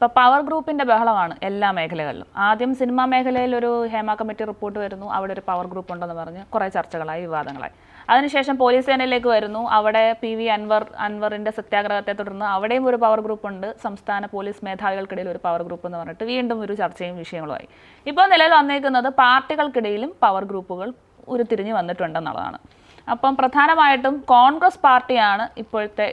ഇപ്പോൾ പവർ ഗ്രൂപ്പിന്റെ ബഹളമാണ് എല്ലാ മേഖലകളിലും. ആദ്യം സിനിമാ മേഖലയിൽ ഒരു ഹേമ കമ്മിറ്റി റിപ്പോർട്ട് വരുന്നു. അവിടെ ഒരു പവർ ഗ്രൂപ്പ് ഉണ്ടെന്ന് പറഞ്ഞ് കുറേ ചർച്ചകളായി വിവാദങ്ങളായി. അതിനുശേഷം പോലീസ് സേനയിലേക്ക് വരുന്നു. അവിടെ പി വി അൻവർ അൻവറിന്റെ സത്യാഗ്രഹത്തെ തുടർന്ന് അവിടെയും ഒരു പവർ ഗ്രൂപ്പ് ഉണ്ട്. സംസ്ഥാന പോലീസ് മേധാവികൾക്കിടയിൽ ഒരു പവർ ഗ്രൂപ്പ് എന്ന് പറഞ്ഞിട്ട് വീണ്ടും ഒരു ചർച്ചയും വിഷയങ്ങളുമായി. ഇപ്പോൾ നിലവിൽ വന്നേക്കുന്നത് പാർട്ടികൾക്കിടയിലും പവർ ഗ്രൂപ്പുകൾ ഉരുത്തിരിഞ്ഞ് വന്നിട്ടുണ്ടെന്നുള്ളതാണ്. അപ്പം പ്രധാനമായിട്ടും കോൺഗ്രസ് പാർട്ടിയാണ് ഇപ്പോഴത്തെ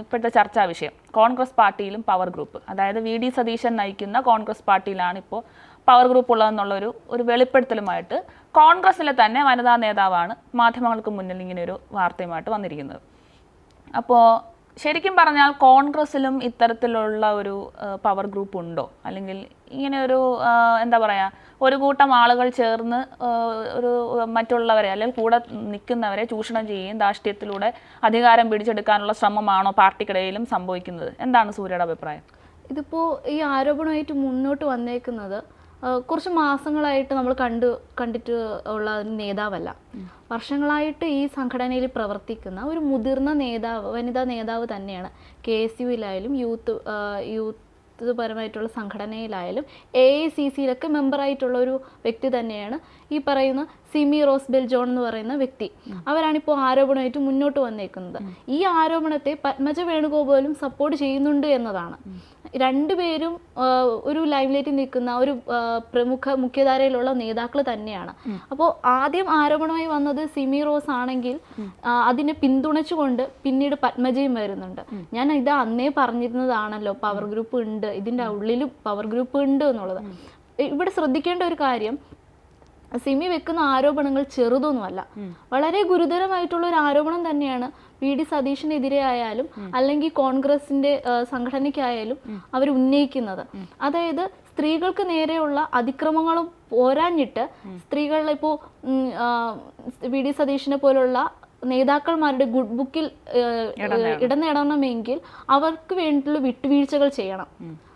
ഇപ്പോഴത്തെ ചർച്ചാ വിഷയം. കോൺഗ്രസ് പാർട്ടിയിലും പവർ ഗ്രൂപ്പ് അതായത് വി ഡി സതീശൻ നയിക്കുന്ന കോൺഗ്രസ് പാർട്ടിയിലാണ് ഇപ്പോൾ പവർ ഗ്രൂപ്പ് ഉള്ളതെന്നുള്ളൊരു ഒരു വെളിപ്പെടുത്തലുമായിട്ട് കോൺഗ്രസിലെ തന്നെ വനിതാ നേതാവാണ് മാധ്യമങ്ങൾക്ക് മുന്നിൽ ഇങ്ങനെ ഒരു വാർത്തയുമായിട്ട് വന്നിരിക്കുന്നത്. അപ്പോൾ ശരിക്കും പറഞ്ഞാൽ കോൺഗ്രസിലും ഇത്തരത്തിലുള്ള ഒരു പവർ ഗ്രൂപ്പ് ഉണ്ടോ? അല്ലെങ്കിൽ ഇങ്ങനെ ഒരു എന്താ പറയുക ഒരു കൂട്ടം ആളുകൾ ചേർന്ന് ഒരു മറ്റുള്ളവരെ അല്ലെങ്കിൽ കൂടെ നിൽക്കുന്നവരെ ചൂഷണം ചെയ്യുകയും ധാർഷ്ട്യത്തിലൂടെ അധികാരം പിടിച്ചെടുക്കാനുള്ള ശ്രമമാണോ പാർട്ടിക്കിടയിലും സംഭവിക്കുന്നത്? എന്താണ് സൂര്യയുടെ അഭിപ്രായം? ഇതിപ്പോൾ ഈ ആരോപണമായിട്ട് മുന്നോട്ട് വന്നേക്കുന്നത് കുറച്ച് മാസങ്ങളായിട്ട് നമ്മൾ കണ്ടു കണ്ടിട്ട് ഉള്ള ഒരു നേതാവല്ല. വർഷങ്ങളായിട്ട് ഈ സംഘടനയിൽ പ്രവർത്തിക്കുന്ന ഒരു മുതിർന്ന നേതാവ് വനിതാ നേതാവ് തന്നെയാണ്. കെ എസ് യുയിലായാലും യൂത്ത് യൂത്ത് പരമായിട്ടുള്ള സംഘടനയിലായാലും എ ഐ സി സിയിലൊക്കെ മെമ്പറായിട്ടുള്ള ഒരു വ്യക്തി തന്നെയാണ് ഈ പറയുന്ന സിമി റോസ് ബെൽ ജോൺ എന്ന് പറയുന്ന വ്യക്തി. അവരാണിപ്പോൾ ആരോപണമായിട്ട് മുന്നോട്ട് വന്നേക്കുന്നത്. ഈ ആരോപണത്തെ പത്മജ വേണുഗോപാലും സപ്പോർട്ട് ചെയ്യുന്നുണ്ട് എന്നതാണ്. രണ്ടുപേരും ഒരു ലൈംലൈറ്റിൽ നിൽക്കുന്ന ഒരു പ്രമുഖ മുഖ്യധാരയിലുള്ള നേതാക്കൾ തന്നെയാണ്. അപ്പോൾ ആദ്യം ആരോപണമായി വന്നത് സിമി റോസ് ആണെങ്കിൽ അതിനെ പിന്തുണച്ചുകൊണ്ട് പിന്നീട് പത്മജയും വരുന്നുണ്ട്. ഞാൻ ഇത് അന്നേ പറഞ്ഞിരുന്നതാണല്ലോ പവർ ഗ്രൂപ്പ് ഉണ്ട് ഇതിന്റെ ഉള്ളിലും പവർ ഗ്രൂപ്പ് ഉണ്ട് എന്നുള്ളത്. ഇവിടെ ശ്രദ്ധിക്കേണ്ട ഒരു കാര്യം സിമി വെക്കുന്ന ആരോപണങ്ങൾ ചെറുതൊന്നുമല്ല. വളരെ ഗുരുതരമായിട്ടുള്ള ഒരു ആരോപണം തന്നെയാണ് വി ഡി സതീഷിനെതിരെ ആയാലും അല്ലെങ്കിൽ കോൺഗ്രസിന്റെ സംഘടനയ്ക്കായാലും അവർ ഉന്നയിക്കുന്നത്. അതായത് സ്ത്രീകൾക്ക് നേരെയുള്ള അതിക്രമങ്ങളും പോരാഞ്ഞിട്ട് സ്ത്രീകളിൽ ഇപ്പോൾ വി ഡി സതീഷിനെ പോലുള്ള നേതാക്കന്മാരുടെ ഗുഡ് ബുക്കിൽ ഇടം നേടണമെങ്കിൽ അവർക്ക് വേണ്ടിയിട്ടുള്ള വിട്ടുവീഴ്ചകൾ ചെയ്യണം.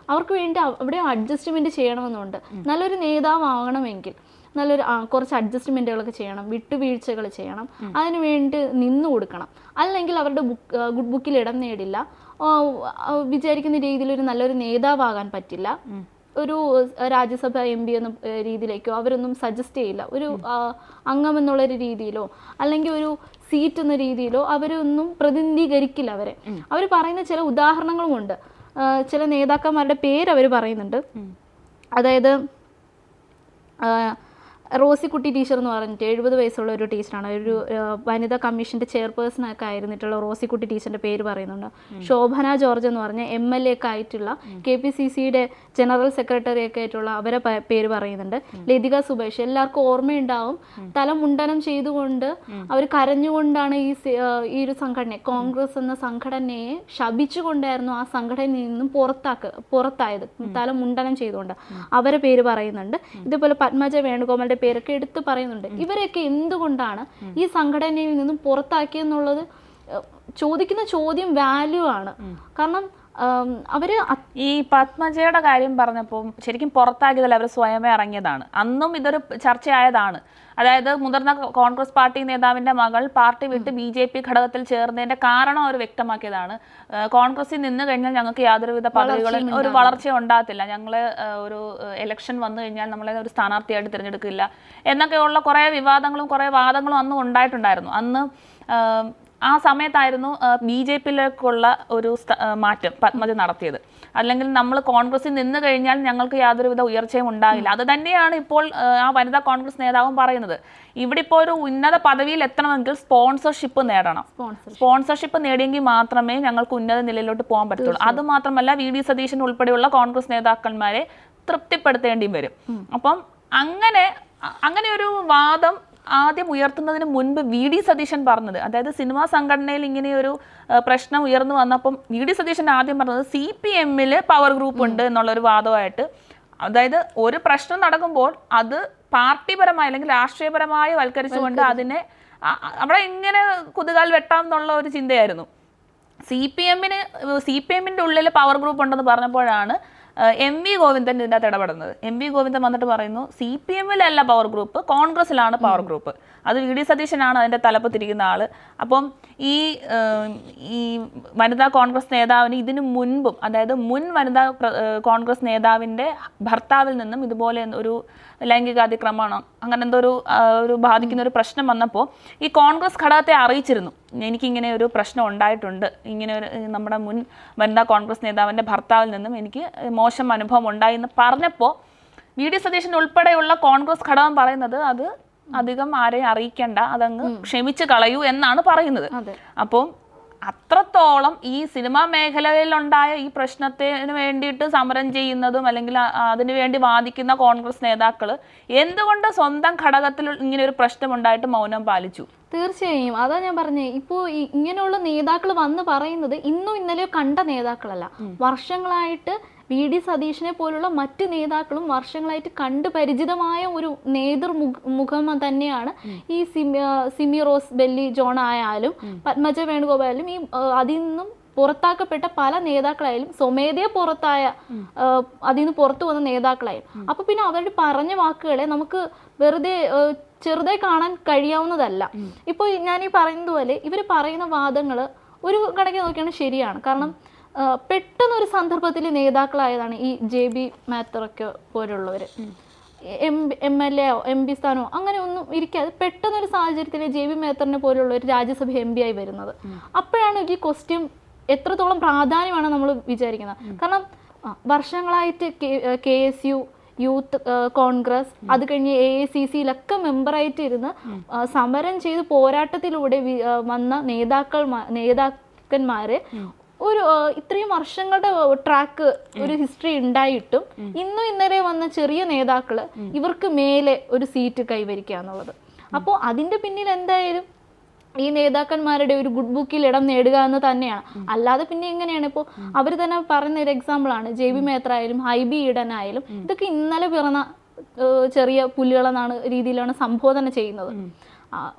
അവർക്ക് വേണ്ടി അവിടെ അഡ്ജസ്റ്റ്മെന്റ് ചെയ്യണമെന്നുണ്ട്. നല്ലൊരു നേതാവാകണമെങ്കിൽ നല്ലൊരു കുറച്ച് അഡ്ജസ്റ്റ്മെന്റുകളൊക്കെ ചെയ്യണം വിട്ടുവീഴ്ചകൾ ചെയ്യണം അതിനു വേണ്ടി നിന്നു കൊടുക്കണം. അല്ലെങ്കിൽ അവരുടെ ബുക്ക് ഗുഡ് ബുക്കിൽ ഇടം നേടില്ല. വിചാരിക്കുന്ന രീതിയിൽ ഒരു നല്ലൊരു നേതാവാകാൻ പറ്റില്ല. ഒരു രാജ്യസഭ എം പി എന്ന രീതിയിലേക്കോ അവരൊന്നും സജസ്റ്റ് ചെയ്യില്ല. ഒരു അംഗം എന്നുള്ള ഒരു രീതിയിലോ അല്ലെങ്കിൽ ഒരു സീറ്റ് എന്ന രീതിയിലോ അവരൊന്നും പ്രതിനിധീകരിക്കില്ല അവരെ. അവർ പറയുന്ന ചില ഉദാഹരണങ്ങളുമുണ്ട്. ഉണ്ട് ചില നേതാക്കന്മാരുടെ പേര് അവർ പറയുന്നുണ്ട്. അതായത് റോസിക്കുട്ടി ടീച്ചർ എന്ന് പറഞ്ഞിട്ട് എഴുപത് വയസ്സുള്ള ഒരു ടീച്ചറാണ്. ഒരു വനിതാ കമ്മീഷന്റെ ചെയർപേഴ്സൺ ഒക്കെ ആയിരുന്നിട്ടുള്ള റോസിക്കുട്ടി ടീച്ചറിന്റെ പേര് പറയുന്നുണ്ട്. ശോഭന ജോർജ് എന്ന് പറഞ്ഞ എം എൽ എ ഒക്കെ ആയിട്ടുള്ള കെ പി സി സിയുടെ ജനറൽ സെക്രട്ടറി ഒക്കെ ആയിട്ടുള്ള അവരെ പേര് പറയുന്നുണ്ട്. ലതിക സുബേഷ് എല്ലാവർക്കും ഓർമ്മയുണ്ടാവും. തല മുണ്ടനം ചെയ്തുകൊണ്ട് അവർ കരഞ്ഞുകൊണ്ടാണ് ഈ ഈ ഒരു സംഘടന കോൺഗ്രസ് എന്ന സംഘടനയെ ശപിച്ചുകൊണ്ടായിരുന്നു ആ സംഘടനയിൽ നിന്നും പുറത്താക്ക പുറത്തായത്. തല മുണ്ടനം ചെയ്തുകൊണ്ട് അവരെ പേര് പറയുന്നുണ്ട്. ഇതുപോലെ പത്മജ വേണുഗോപാലിന്റെ പേരൊക്കെ എടുത്ത് പറയുന്നുണ്ട്. ഇവരെയൊക്കെ എന്തുകൊണ്ടാണ് ഈ സംഘടനയിൽ നിന്നും പുറത്താക്കിയെന്നുള്ളത് ചോദിക്കുന്ന ചോദ്യം വാല്യൂ ആണ്. കാരണം അവർ ഈ പത്മജയുടെ കാര്യം പറഞ്ഞപ്പോൾ ശരിക്കും പുറത്താക്കിയതല്ല അവർ സ്വയമേ ഇറങ്ങിയതാണ്. അന്നും ഇതൊരു ചർച്ചയായതാണ്. അതായത് മുതിർന്ന കോൺഗ്രസ് പാർട്ടി നേതാവിന്റെ മകൾ പാർട്ടി വിട്ട് ബി ജെ പി ഘടകത്തിൽ ചേർന്നതിന്റെ കാരണം അവർ വ്യക്തമാക്കിയതാണ്. കോൺഗ്രസിൽ നിന്ന് കഴിഞ്ഞാൽ ഞങ്ങൾക്ക് യാതൊരുവിധ പദവികളും ഒരു വളർച്ച ഉണ്ടാകത്തില്ല. ഞങ്ങൾ ഒരു ഇലക്ഷൻ വന്നു കഴിഞ്ഞാൽ നമ്മളെ ഒരു സ്ഥാനാർത്ഥിയായിട്ട് തിരഞ്ഞെടുക്കില്ല. എന്നൊക്കെയുള്ള കുറേ വിവാദങ്ങളും കുറേ വാദങ്ങളും അന്ന് ഉണ്ടായിട്ടുണ്ടായിരുന്നു. അന്ന് ആ സമയത്തായിരുന്നു ബി ജെ പിയിലേക്കുള്ള ഒരു മാറ്റം പത്മജ നടത്തിയത്. അല്ലെങ്കിൽ നമ്മൾ കോൺഗ്രസിൽ നിന്ന് കഴിഞ്ഞാൽ ഞങ്ങൾക്ക് യാതൊരുവിധ ഉയർച്ചയും ഉണ്ടാകില്ല. അത് തന്നെയാണ് ഇപ്പോൾ ആ, വനിതാ കോൺഗ്രസ് നേതാവും പറയുന്നത്. ഇവിടെ ഇപ്പോൾ ഒരു ഉന്നത പദവിയിൽ എത്തണമെങ്കിൽ സ്പോൺസർഷിപ്പ് നേടണം. സ്പോൺസർഷിപ്പ്. നേടിയെങ്കിൽ മാത്രമേ ഞങ്ങൾക്ക് ഉന്നത നിലയിലോട്ട് പോകാൻ പറ്റുള്ളൂ. അത് മാത്രമല്ല വി ഡി സതീശൻ ഉൾപ്പെടെയുള്ള കോൺഗ്രസ് നേതാക്കന്മാരെ തൃപ്തിപ്പെടുത്തേണ്ടിയും വരും. അപ്പം അങ്ങനെ അങ്ങനെ ഒരു വാദം ആദ്യം ഉയർത്തുന്നതിന് മുൻപ് വി ഡി സതീശൻ പറഞ്ഞത് അതായത് സിനിമാ സംഘടനയിൽ ഇങ്ങനെ ഒരു പ്രശ്നം ഉയർന്നു വന്നപ്പം വി ഡി സതീശൻ ആദ്യം പറഞ്ഞത് സി പി എമ്മിൽ പവർ ഗ്രൂപ്പ് ഉണ്ട് എന്നുള്ളൊരു വാദമായിട്ട്. അതായത് ഒരു പ്രശ്നം നടക്കുമ്പോൾ അത് പാർട്ടിപരമായി അല്ലെങ്കിൽ രാഷ്ട്രീയപരമായി വൽക്കരിച്ചുകൊണ്ട് അതിനെ അവിടെ എങ്ങനെ കുതുകാൽ വെട്ടാം എന്നുള്ള ഒരു ചിന്തയായിരുന്നു. സി പി എമ്മിന് സി പി എമ്മിന്റെ ഉള്ളിൽ പവർ ഗ്രൂപ്പ് ഉണ്ടെന്ന് പറഞ്ഞപ്പോഴാണ് എം വി ഗോവിന്ദൻ ഇതിനകത്ത് ഇടപെടുന്നത്. എം വി ഗോവിന്ദൻ വന്നിട്ട് പറയുന്നു സി പി എമ്മിലല്ല പവർ ഗ്രൂപ്പ് കോൺഗ്രസിലാണ് പവർ ഗ്രൂപ്പ് അത് വി ഡി സതീശനാണ് അതിന്റെ തലപ്പത്തിരിക്കുന്ന ആൾ. അപ്പം ഈ ഈ വനിതാ കോൺഗ്രസ് നേതാവിന് ഇതിനു മുൻപും അതായത് മുൻ വനിതാ കോൺഗ്രസ് നേതാവിന്റെ ഭർത്താവിൽ നിന്നും ഇതുപോലെ ഒരു ലൈംഗികാതിക്രമണം അങ്ങനെ എന്തോ ഒരു ഒരു ബാധിക്കുന്ന ഒരു പ്രശ്നം വന്നപ്പോൾ ഈ കോൺഗ്രസ് ഘടകത്തെ അറിയിച്ചിരുന്നു. എനിക്കിങ്ങനെ ഒരു പ്രശ്നം ഉണ്ടായിട്ടുണ്ട്. ഇങ്ങനെ ഒരു നമ്മുടെ മുൻ വനിതാ കോൺഗ്രസ് നേതാവിന്റെ ഭർത്താവിൽ നിന്നും എനിക്ക് മോശം അനുഭവം ഉണ്ടായി എന്ന് പറഞ്ഞപ്പോൾ വി ഡി സതീശൻ ഉൾപ്പെടെയുള്ള കോൺഗ്രസ് ഘടകം പറയുന്നത് അത് അധികം ആരെയും അറിയിക്കേണ്ട അതങ്ങ് ക്ഷമിച്ച് കളയൂ എന്നാണ് പറയുന്നത്. അപ്പം അത്രത്തോളം ഈ സിനിമാ മേഖലയിലുണ്ടായ ഈ പ്രശ്നത്തിന് വേണ്ടിയിട്ട് സമരം ചെയ്യുന്നതും അല്ലെങ്കിൽ അതിനു വേണ്ടി വാദിക്കുന്ന കോൺഗ്രസ് നേതാക്കൾ എന്തുകൊണ്ട് സ്വന്തം ഘടകത്തിൽ ഇങ്ങനെ ഒരു പ്രശ്നം ഉണ്ടായിട്ട് മൗനം പാലിച്ചു? തീർച്ചയായും. അതാ ഞാൻ പറഞ്ഞേ ഇപ്പോൾ ഇങ്ങനെയുള്ള നേതാക്കൾ വന്ന് പറയുന്നത് ഇന്നും ഇന്നലെയോ കണ്ട നേതാക്കളല്ല. വർഷങ്ങളായിട്ട് വി ഡി സതീഷിനെ പോലുള്ള മറ്റ് നേതാക്കളും വർഷങ്ങളായിട്ട് കണ്ടു പരിചിതമായ ഒരു നേതൃമുഖ മുഖം തന്നെയാണ് ഈ സിമി സിമി റോസ് ബെല്ലി ജോൺ ആയാലും പത്മജ വേണുഗോപാലും ഈ അതിൽ നിന്നും പുറത്താക്കപ്പെട്ട പല നേതാക്കളായാലും സ്വമേധയെ പുറത്തായ അതിൽ നിന്ന് പുറത്തു വന്ന നേതാക്കളായാലും. അപ്പൊ പിന്നെ അവരുടെ പറഞ്ഞ വാക്കുകളെ നമുക്ക് വെറുതെ ചെറുതെ ചെറുതായി കാണാൻ കഴിയാവുന്നതല്ല. ഇപ്പോൾ ഞാൻ ഈ പറയുന്നത് പോലെ ഇവർ പറയുന്ന വാദങ്ങൾ ഒരു കണക്കിന് നോക്കിയാണ് ശരിയാണ്. കാരണം പെട്ടെന്നൊരു സന്ദർഭത്തിൽ നേതാക്കളായതാണ് ഈ ജെ ബി മാത്തറൊക്കെ പോലുള്ളവർ M M L A M P സ്ഥാനമോ അങ്ങനെ ഒന്നും ഇരിക്കാതെ പെട്ടെന്നൊരു സാഹചര്യത്തിൽ ജെ ബി മേത്തറിനെ പോലുള്ള ഒരു രാജ്യസഭ എം പി ആയി വരുന്നത്. അപ്പോഴാണ് ഈ ക്വസ്റ്റ്യൻ എത്രത്തോളം പ്രാധാന്യമാണ് നമ്മൾ വിചാരിക്കുന്നത്? കാരണം വർഷങ്ങളായിട്ട് K S U youth Congress അത് കഴിഞ്ഞ് എ ഐ സി സിയിലൊക്കെ മെമ്പറായിട്ട് ഇരുന്ന് സമരം ചെയ്ത് പോരാട്ടത്തിലൂടെ വന്ന നേതാക്കൾ നേതാക്കന്മാരെ ഒരു ഇത്രയും വർഷങ്ങളുടെ ട്രാക്ക് ഒരു ഹിസ്റ്ററി ഉണ്ടായിട്ടും ഇന്നും ഇന്നലെ വന്ന ചെറിയ നേതാക്കൾ ഇവർക്ക് മേലെ ഒരു സീറ്റ് കൈവരിക്കുക എന്നുള്ളത്. അപ്പോൾ അതിന്റെ പിന്നിൽ എന്തായാലും ഈ നേതാക്കന്മാരുടെ ഒരു ഗുഡ് ബുക്കിൽ ഇടം നേടുക എന്ന് തന്നെയാണ് അല്ലാതെ പിന്നെ എങ്ങനെയാണ്? ഇപ്പോൾ അവർ തന്നെ പറയുന്ന ഒരു എക്സാമ്പിൾ ആണ്. ജെ ബി മേത്ര ആയാലും ഹൈബി ഈഡൻ ആയാലും ഇതൊക്കെ ഇന്നലെ പിറന്ന ചെറിയ പുലികളെന്നാണ് രീതിയിലാണ് സംബോധന ചെയ്യുന്നത്.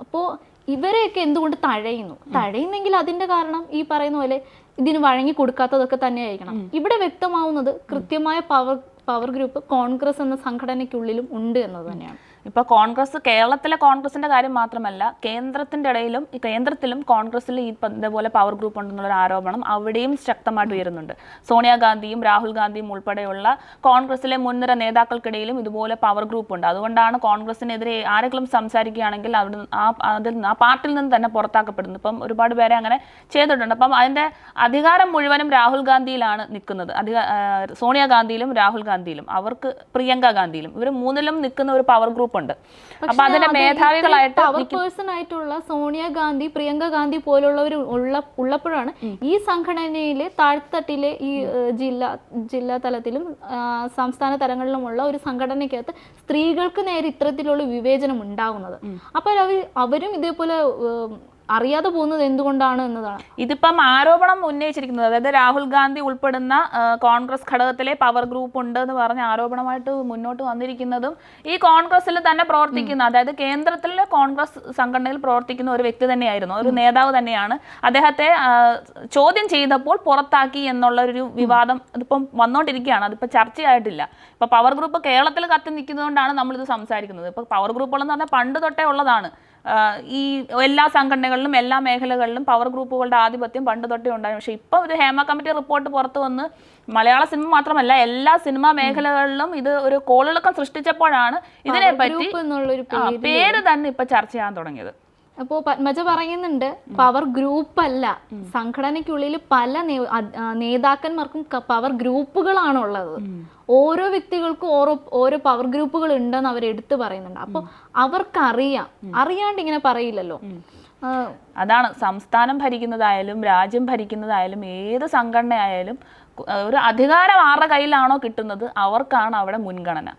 അപ്പോൾ ഇവരെയൊക്കെ എന്തുകൊണ്ട് തഴയുന്നു? തഴയുന്നെങ്കിൽ അതിന്റെ കാരണം ഈ പറയുന്ന പോലെ ഇതിന് വഴങ്ങി കൊടുക്കാത്തതൊക്കെ തന്നെയായിരിക്കണം. ഇവിടെ വ്യക്തമാവുന്നത് കൃത്യമായ പവർ പവർ ഗ്രൂപ്പ് കോൺഗ്രസ് എന്ന സംഘടനയ്ക്കുള്ളിലും ഉണ്ട് എന്നത് തന്നെയാണ്. ഇപ്പൊ കോൺഗ്രസ് കേരളത്തിലെ കോൺഗ്രസിന്റെ കാര്യം മാത്രമല്ല കേന്ദ്രത്തിന്റെ ഇടയിലും കേന്ദ്രത്തിലും കോൺഗ്രസിൽ ഈ ഇതേപോലെ പവർ ഗ്രൂപ്പ് ഉണ്ടെന്നുള്ള ആരോപണം അവിടെയും ശക്തമായിട്ട് ഉയരുന്നുണ്ട്. സോണിയാഗാന്ധിയും രാഹുൽ ഗാന്ധിയും ഉൾപ്പെടെയുള്ള കോൺഗ്രസിലെ മുൻനിര നേതാക്കൾക്കിടയിലും ഇതുപോലെ പവർ ഗ്രൂപ്പ് ഉണ്ട്. അതുകൊണ്ടാണ് കോൺഗ്രസിനെതിരെ ആരെങ്കിലും സംസാരിക്കുകയാണെങ്കിൽ അവിടെ ആ അതിൽ നിന്ന് ആ പാർട്ടിയിൽ നിന്ന് തന്നെ പുറത്താക്കപ്പെടുന്നു ഇപ്പം ഒരുപാട് പേരെ അങ്ങനെ ചെയ്തിട്ടുണ്ട്. അപ്പം അതിന്റെ അധികാരം മുഴുവനും രാഹുൽ ഗാന്ധിയിലാണ് നിൽക്കുന്നത്. അധിക സോണിയാഗാന്ധിയിലും രാഹുൽ ഗാന്ധിയിലും അവർക്ക് പ്രിയങ്ക ഗാന്ധിയിലും. ഇവർ മൂന്നിലും നിൽക്കുന്ന ഒരു പവർ ഗ്രൂപ്പ് ഉണ്ട് അപ്പൊ അതിന്റെ മേധാവികളായിട്ട് പവർ പേഴ്സൺ ആയിട്ടുള്ള സോണിയ ഗാന്ധി പ്രിയങ്ക ഗാന്ധി പോലുള്ളവർ ഉള്ള ഉള്ളപ്പോഴാണ് ഈ സംഘടനയിലെ താഴ്ത്തട്ടിലെ ഈ ജില്ലാ ജില്ലാ തലത്തിലും സംസ്ഥാന തലങ്ങളിലുമുള്ള ഒരു സംഘടനയ്ക്കകത്ത് സ്ത്രീകൾക്ക് നേരെ ഇത്തരത്തിലുള്ള വിവേചനം ഉണ്ടാകുന്നത് അപ്പോൾ അവർ അവരും ഇതേപോലെ അറിയാതെ പോകുന്നത് എന്തുകൊണ്ടാണ് എന്നതാണ്. ഇതിപ്പം ആരോപണം ഉന്നയിച്ചിരിക്കുന്നത്. അതായത് രാഹുൽ ഗാന്ധി ഉൾപ്പെടുന്ന കോൺഗ്രസ് ഘടകത്തിലെ പവർ ഗ്രൂപ്പ് ഉണ്ട് എന്ന് പറഞ്ഞ ആരോപണമായിട്ട് മുന്നോട്ട് വന്നിരിക്കുന്നതും ഈ കോൺഗ്രസിൽ തന്നെ പ്രവർത്തിക്കുന്ന അതായത് കേന്ദ്രത്തിലെ കോൺഗ്രസ് സംഘടനയിൽ പ്രവർത്തിക്കുന്ന ഒരു വ്യക്തി തന്നെയായിരുന്നു. ഒരു നേതാവ് തന്നെയാണ്. അദ്ദേഹത്തെ ചോദ്യം ചെയ്തപ്പോൾ പുറത്താക്കി എന്നുള്ള ഒരു വിവാദം ഇതിപ്പം വന്നുകൊണ്ടിരിക്കുകയാണ് അതിപ്പോൾ ചർച്ചയായിട്ടില്ല. ഇപ്പൊ പവർ ഗ്രൂപ്പ് കേരളത്തിൽ കത്തി നിൽക്കുന്നതുകൊണ്ടാണ് നമ്മളിത് സംസാരിക്കുന്നത്. ഇപ്പൊ പവർ ഗ്രൂപ്പുകളെന്ന് പറഞ്ഞാൽ പണ്ട് തൊട്ടേ ഉള്ളതാണ്. ഈ എല്ലാ സംഘടനകളിലും എല്ലാ മേഖലകളിലും പവർ ഗ്രൂപ്പുകളുടെ ആധിപത്യം പണ്ട് തൊട്ടേ ഉണ്ടായിരുന്നു. പക്ഷേ ഇപ്പോൾ ഒരു ഹേമ കമ്മിറ്റി റിപ്പോർട്ട് പുറത്തു വന്ന് മലയാള സിനിമ മാത്രമല്ല എല്ലാ സിനിമാ മേഖലകളിലും ഇത് ഒരു കോളിളക്കം സൃഷ്ടിച്ചപ്പോഴാണ് ഇതിനെ പറ്റി ഗ്രൂപ്പ് എന്നുള്ളൊരു ആ, പേര് തന്നെ ഇപ്പൊ ചർച്ച ചെയ്യാൻ തുടങ്ങിയത്. അപ്പോൾ പത്മജ പറയുന്നുണ്ട് പവർ ഗ്രൂപ്പ് അല്ല. സംഘടനയ്ക്കുള്ളിൽ പല നേതാക്കന്മാർക്കും പവർ ഗ്രൂപ്പുകളാണുള്ളത്. ഓരോ വ്യക്തികൾക്കും ഓരോ ഓരോ പവർ ഗ്രൂപ്പുകൾ ഉണ്ടെന്ന് അവർ എടുത്തു പറയുന്നുണ്ട്. അപ്പോൾ അവർക്കറിയാം. അറിയാണ്ട് ഇങ്ങനെ പറയില്ലല്ലോ. അതാണ് സംസ്ഥാനം ഭരിക്കുന്നതായാലും രാജ്യം ഭരിക്കുന്നതായാലും ഏത് സംഘടനയായാലും ഒരു അധികാരം ആരുടെ കയ്യിലാണോ കിട്ടുന്നത് അവർക്കാണ് അവിടെ മുൻഗണന.